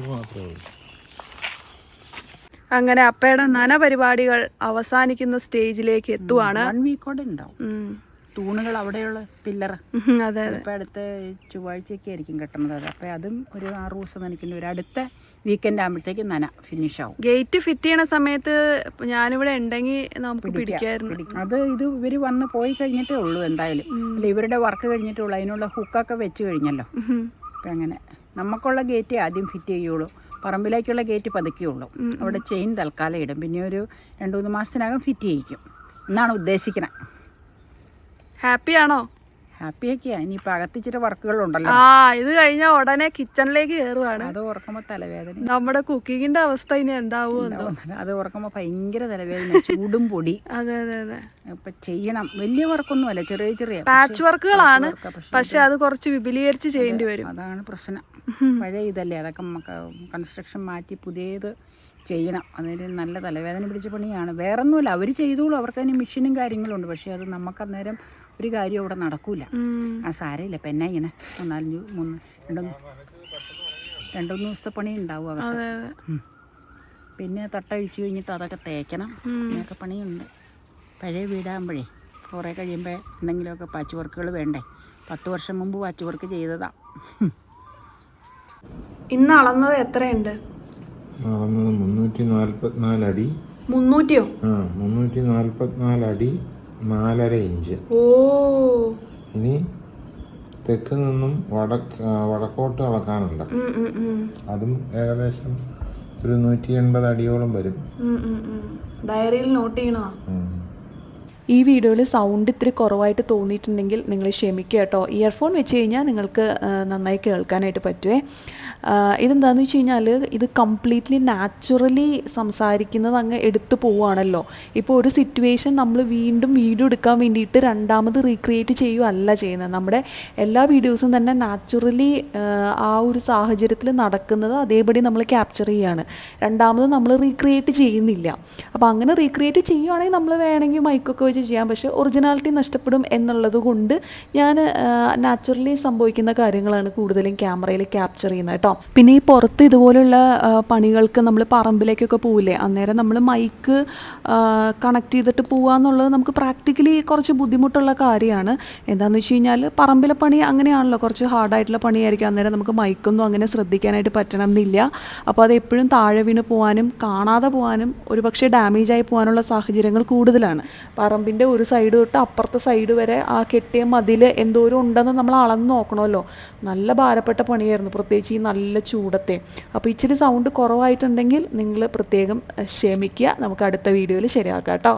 മാത്രമേ ഉള്ളൂ. അങ്ങനെ അപ്പയുടെ നന പരിപാടികൾ അവസാനിക്കുന്ന സ്റ്റേജിലേക്ക് എത്തുവാണ്. വൺ വീക്കോടെ ഉണ്ടാവും ഉം. തൂണുകൾ അവിടെയുള്ള പില്ലർ. അതെ ഇപ്പം അടുത്ത ചൊവ്വാഴ്ചയൊക്കെ ആയിരിക്കും കെട്ടുന്നത് അത്. അപ്പം അതും ഒരു ആറ് ദിവസം നനയ്ക്കുന്ന ഒരു അടുത്ത വീക്കെൻഡ് ആകുമ്പോഴത്തേക്ക് നന ഫിനിഷ് ആവും. ഗേറ്റ് ഫിറ്റ് ചെയ്യണ സമയത്ത് ഞാനിവിടെ ഉണ്ടെങ്കിൽ നമുക്ക് പിടിക്കായിരുന്നു. അത് ഇത് ഇവർ വന്ന് പോയി കഴിഞ്ഞിട്ടേ ഉള്ളൂ എന്തായാലും. അല്ല ഇവരുടെ വർക്ക് കഴിഞ്ഞിട്ടേ ഉള്ളൂ. അതിനുള്ള ഹുക്കൊക്കെ വെച്ച് കഴിഞ്ഞല്ലോ. അപ്പം അങ്ങനെ. നമുക്കുള്ള ഗേറ്റ് ആദ്യം ഫിറ്റ് ചെയ്യുള്ളൂ. പറമ്പിലേക്കുള്ള ഗേറ്റ് പതുക്കിയുള്ളൂ അവിടെ ചെയിൻ തൽക്കാലം ഇടും. പിന്നെ ഒരു രണ്ട് മൂന്ന് മാസത്തിനകം ഫിറ്റ് ചെയ്യിക്കും. എന്നാണ് ഉദ്ദേശിക്കുന്നത് ഹാപ്പി ആണോ? ഹാപ്പിയൊക്കെയാണ് ഇനിയിപ്പോൾ അകത്തിച്ചിട്ട് വർക്കുകളുണ്ടല്ലോ ആ ഇത് കഴിഞ്ഞാൽ ഉടനെ കിച്ചണിലേക്ക് കയറുവാണ് അത് ഓർക്കുമ്പോ തലവേദന. നമ്മുടെ കുക്കിങ്ങിന്റെ അവസ്ഥ ഇനി എന്താവും എന്തോ. അത് ഓർക്കുമ്പോ ഭയങ്കര തലവേദന ചൂടും പൊടി. [LAUGHS] അതെ അതെ അതെ. ഇപ്പൊ ചെയ്യണം. വലിയ വർക്കൊന്നും അല്ല ചെറിയ. ചെറിയ പാച്ച് വർക്കുകളാണ് പക്ഷേ അത് കുറച്ച് വിപുലീകരിച്ച് ചെയ്യേണ്ടി വരും. അതാണ് പ്രശ്നം. [LAUGHS] പഴയ ഇതല്ലേ. അതൊക്കെ നമുക്ക് കൺസ്ട്രക്ഷൻ മാറ്റി പുതിയത് ചെയ്യണം. അതിന് നല്ല തലവേദന പിടിച്ച പണിയാണ്. വേറൊന്നുമില്ല. അവർ ചെയ്തോളൂ. അവർക്ക് അതിന് മെഷീനും കാര്യങ്ങളും ഉണ്ട്. പക്ഷേ അത് നമുക്ക് അന്നേരം ഒരു കാര്യം അവിടെ നടക്കൂല. ആ സാരയില്ല. ഇപ്പം എന്നാ ഇങ്ങനെ മൂന്നാലഞ്ച് മൂന്ന് രണ്ടൊന്ന് രണ്ടുമൂന്ന് ദിവസത്തെ പണി ഉണ്ടാവും അകത്ത്. അതെ പിന്നെ തട്ട പിന്നെ തട്ടഴിച്ചു കഴിഞ്ഞിട്ട് അതൊക്കെ തേക്കണം. അങ്ങനെയൊക്കെ പണിയുണ്ട്. പഴയ വീടാകുമ്പോഴേ കുറേ കഴിയുമ്പോൾ എന്തെങ്കിലുമൊക്കെ പാച്ച് വർക്കുകൾ വേണ്ടേ? പത്ത് വർഷം മുമ്പ് പാച്ച് വർക്ക് ചെയ്തതാ. ഇന്ന് അളന്നത് എത്രയുണ്ട്? അളന്നത് മുന്നൂറ്റി നാൽപ്പത്തിനാല് അടി മുന്നൂറ്റിയോ? ആ മുന്നൂറ്റി നാൽപ്പത്തിനാല് അടി നാലര ഇഞ്ച് ഓ ഇനി തെക്ക് നിന്നും വടക്ക് വടക്കോട്ട് അളക്കാനുണ്ട്. അതും ഏകദേശം ഒരു നൂറ്റി എൺപത് അടിയോളം വരും. ഡയറിയിൽ നോട്ട് ചെയ്യണോ. ഈ വീഡിയോയിൽ സൗണ്ട് ഇത്തിരി കുറവായിട്ട് തോന്നിയിട്ടുണ്ടെങ്കിൽ നിങ്ങൾ ക്ഷമിക്കുക കേട്ടോ. ഇയർഫോൺ വെച്ച് കഴിഞ്ഞാൽ നിങ്ങൾക്ക് നന്നായി കേൾക്കാനായിട്ട് പറ്റുമേ ഇതെന്താണെന്ന് വെച്ച് കഴിഞ്ഞാൽ ഇത് കംപ്ലീറ്റ്ലി നാച്ചുറലി സംസാരിക്കുന്നത് അങ്ങ് എടുത്തു പോവുകയാണല്ലോ ഇപ്പോൾ ഒരു സിറ്റുവേഷൻ നമ്മൾ വീണ്ടും വീഡിയോ എടുക്കാൻ വേണ്ടിയിട്ട് രണ്ടാമത് റീക്രിയേറ്റ് ചെയ്യുകയല്ല ചെയ്യുന്നത്. നമ്മുടെ എല്ലാ വീഡിയോസും തന്നെ നാച്ചുറലി ആ ഒരു സാഹചര്യത്തിൽ നടക്കുന്നത് അതേപടി നമ്മൾ ക്യാപ്ചർ ചെയ്യുകയാണ് രണ്ടാമത് നമ്മൾ റീക്രിയേറ്റ് ചെയ്യുന്നില്ല. അപ്പോൾ അങ്ങനെ റീക്രിയേറ്റ് ചെയ്യുകയാണെങ്കിൽ നമ്മൾ വേണമെങ്കിൽ മൈക്കൊക്കെ വെച്ച് ചെയ്യാം. പക്ഷേ ഒറിജിനാലിറ്റി നഷ്ടപ്പെടും എന്നുള്ളത് കൊണ്ട് ഞാൻ നാച്ചുറലി സംഭവിക്കുന്ന കാര്യങ്ങളാണ് കൂടുതലും ക്യാമറയിൽ ക്യാപ്ചർ ചെയ്യുന്നത് കേട്ടോ പിന്നെ ഈ പുറത്ത് ഇതുപോലുള്ള പണികൾക്ക് നമ്മൾ പറമ്പിലേക്കൊക്കെ പോവില്ലേ? അന്നേരം നമ്മൾ മൈക്ക് കണക്ട് ചെയ്തിട്ട് പോവുക എന്നുള്ളത് നമുക്ക് പ്രാക്ടിക്കലി കുറച്ച് ബുദ്ധിമുട്ടുള്ള കാര്യമാണ്. എന്താണെന്ന് വെച്ച് കഴിഞ്ഞാൽ പറമ്പിലെ പണി അങ്ങനെയാണല്ലോ. കുറച്ച് ഹാർഡായിട്ടുള്ള പണിയായിരിക്കും. അന്നേരം നമുക്ക് മൈക്കൊന്നും അങ്ങനെ ശ്രദ്ധിക്കാനായിട്ട് പറ്റണം എന്നില്ല അപ്പോൾ അത് എപ്പോഴും താഴെ വീണ് പോകാനും കാണാതെ പോകാനും ഒരുപക്ഷെ ഡാമേജ് ആയി പോകാനുള്ള സാഹചര്യങ്ങൾ കൂടുതലാണ്. പറമ്പിന്റെ ഒരു സൈഡ് തൊട്ട് അപ്പുറത്തെ സൈഡ് വരെ ആ കെട്ടിയ മതിൽ എന്തോരം ഉണ്ടെന്ന് നമ്മൾ അളന്ന് നോക്കണമല്ലോ. നല്ല ഭാരപ്പെട്ട പണിയായിരുന്നു. പ്രത്യേകിച്ച് ഈ നല്ല ചൂടത്തെ. അപ്പോൾ ഇച്ചിരി സൗണ്ട് കുറവായിട്ടുണ്ടെങ്കിൽ നിങ്ങൾ പ്രത്യേകം ക്ഷമിക്കുക. നമുക്ക് അടുത്ത വീഡിയോയിൽ ശരിയാക്കാം കേട്ടോ.